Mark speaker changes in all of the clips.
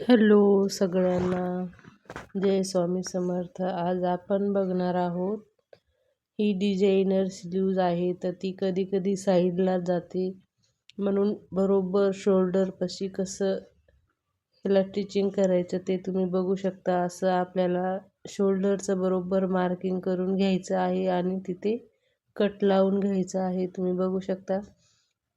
Speaker 1: Hello सगळ्यांना. जय स्वामी समर्थ. आज आपण बघणार आहोत ही डिझायनर स्लीव्ज आहे तर ती कधी कधी साईडला जाते. म्हणून बरोबर शोल्डरपाशी कसं ह्याला टिचिंग करायचं ते तुम्ही बघू शकता. असं आपल्याला शोल्डरचं बरोबर मार्किंग करून घ्यायचं आहे आणि तिथे कट लावून घ्यायचं आहे तुम्ही बघू शकता.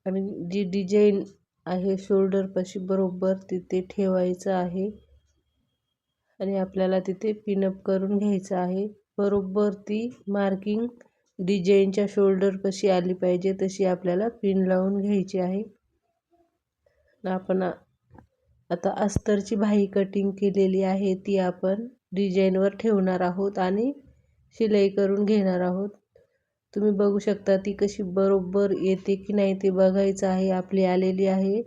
Speaker 1: आणि जी डिझाईन आहे. शोल्डरपाशी बरोबर तिथे ठेवायचं आहे. आणि आपल्याला तिथे पिनअप करून घ्यायचं आहे. बरोबर ती मार्किंग डिझाईनच्या शोल्डरपाशी आली पाहिजे तशी आपल्याला पिन लावून घ्यायची आहे. आपण आता अस्तरची भाई कटिंग केलेली आहे ती आपण डिझाईनवर ठेवणार आहोत आणि शिलाई करून घेणार आहोत. तुम्ही बघू शकता ती कशी बरोबर येते की नाही ते बघायचं आहे आपली आलेली आहे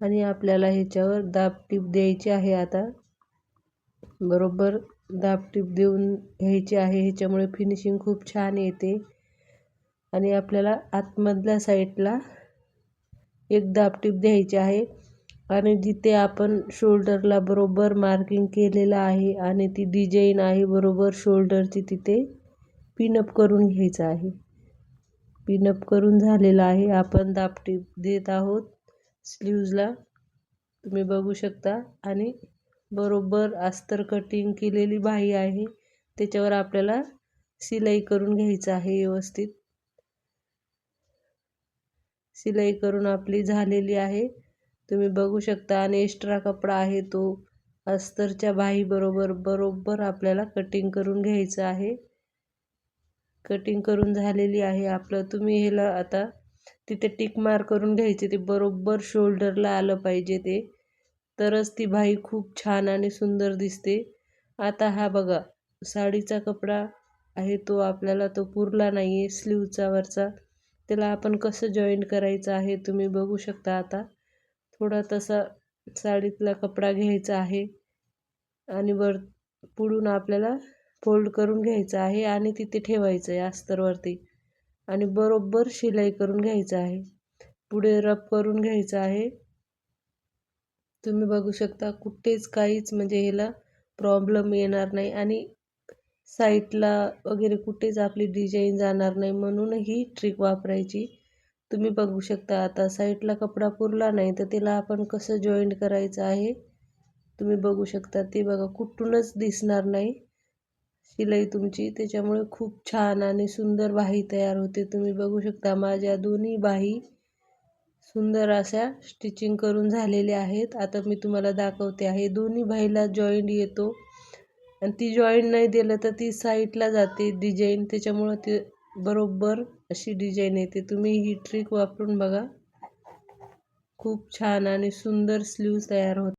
Speaker 1: आणि आपल्याला ह्याच्यावर दाबटीप द्यायची आहे आता. बरोबर दाबटीप देऊन घ्यायची आहे ह्याच्यामुळे फिनिशिंग खूप छान येते. आणि आपल्याला आतमधल्या साईडला एक दाबटीप द्यायची आहे आणि जिथे आपण शोल्डरला बरोबर मार्किंग केलेलं आहे आणि ती डिझाईन आहे बरोबर शोल्डरची तिथे पिनअप करून घ्यायचं आहे. पिनअप करून झालेलं आहे. आपण दाबटीप देत आहोत स्लीव्जला तुम्ही बघू शकता. आणि बरोबर अस्तर कटिंग केलेली बाही आहे. त्याच्यावर आपल्याला शिलाई करून घ्यायचं आहे व्यवस्थित. शिलाई करून आपली झालेली आहे. तुम्ही बघू शकता. आणि एक्स्ट्रा कपडा आहे तो. अस्तरच्या बाहीबरोबर बरोबर आपल्याला कटिंग करून घ्यायचं आहे. कटिंग करून झालेली आहे. आपलं तुम्ही ह्याला आता तिथे टिक मार करून घ्यायचे. ते बरोबर शोल्डरला आलं पाहिजे ते. तरच ती बाई खूप छान आणि सुंदर दिसते. आता हा बघा साडीचा कपडा आहे तो आपल्याला तो पुरला नाही आहे स्लीवचा वरचा. त्याला आपण कसं जॉईंट करायचं आहे तुम्ही बघू शकता आता. थोडा तसा साडीतला कपडा घ्यायचा आहे. आणि वर पुढून आपल्याला फोल्ड करून घ्यायचं आहे आणि तिथे ठेवायचं आहे अस्तरवरती. आणि बरोबर शिलाई करून घ्यायचं आहे. पुढे रब करून घ्यायचं आहे. तुम्ही बघू शकता कुठेच काहीच म्हणजे ह्याला प्रॉब्लेम येणार नाही आणि साईटला वगैरे कुठेच आपली डिझाईन जाणार नाही म्हणून ही ट्रिक वापरायची. तुम्ही बघू शकता आता साईडला कपडा पुरला नाही तर त्याला आपण कसं जॉईंट करायचं आहे? तुम्ही बघू शकता ते बघा कुठूनच दिसणार नाही. शिलाई तुमची. त्याच्यामुळे खूप छान आणि सुंदर बाही तयार होते. तुम्ही बघू शकता माझ्या दोन्ही बाही सुंदर अशा स्टिचिंग करून झालेल्या आहेत. आता मी तुम्हाला दाखवते आहे. दोन्ही बाईला जॉईंट येतो. आणि ती जॉईंट नाही दिलं तर ती साईडला जाते डिझाईन त्याच्यामुळं ते बरोबर अशी डिझाईन येते. तुम्ही ही ट्रिक वापरून बघा. खूप छान आणि सुंदर स्लीव्ज तयार होते.